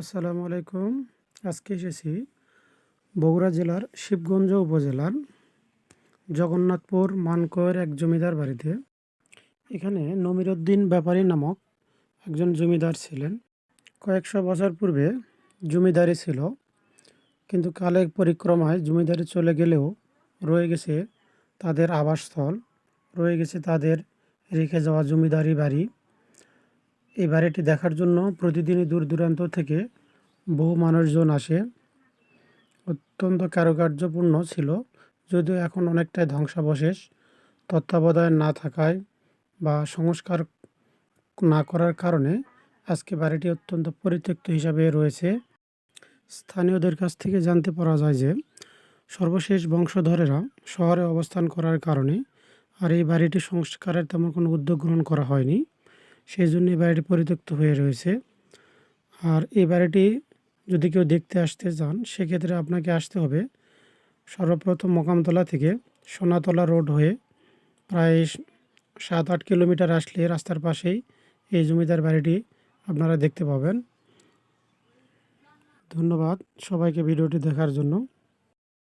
আসসালামু আলাইকুম। আজকে এসেছি বগুড়া জেলার শিবগঞ্জ উপজেলার জগন্নাথপুর মানকয়ের এক জমিদার বাড়িতে। এখানে নমিরুদ্দিন ব্যাপারী নামক একজন জমিদার ছিলেন। কয়েকশো বছর পূর্বে জমিদারি ছিল, কিন্তু কালের পরিক্রমায় জমিদারি চলে গেলেও রয়ে গেছে তাদের আবাসস্থল, রয়ে গেছে তাদের রেখে যাওয়া জমিদারি বাড়ি। এই বাড়িটি দেখার জন্য প্রতিদিনই দূর দূরান্ত থেকে বহু মানুষজন আসে। অত্যন্ত কারুকার্যপূর্ণ ছিল, যদিও এখন অনেকটাই ধ্বংসাবশেষ। তত্ত্বাবধান না থাকায় বা সংস্কার না করার কারণে আজকে বাড়িটি অত্যন্ত পরিত্যক্ত হিসাবে রয়েছে। স্থানীয়দের কাছ থেকে জানতে পারা যায় যে, সর্বশেষ বংশধরেরা শহরে অবস্থান করার কারণে আর এই বাড়িটি সংস্কারের তেমন কোনো উদ্যোগ গ্রহণ করা হয়নি। সেই জন্য এই বাড়িটি পরিত্যক্ত হয়ে রয়েছে। আর এই বাড়িটি যদি কেউ দেখতে আসতে চান, সেক্ষেত্রে আপনাকে আসতে হবে সর্বপ্রথম মোকামতলা থেকে সোনাতলা রোড হয়ে প্রায় সাত আট কিলোমিটার আসলে রাস্তার পাশেই এই জমিদার বাড়িটি আপনারা দেখতে পাবেন। ধন্যবাদ সবাইকে ভিডিওটি দেখার জন্য।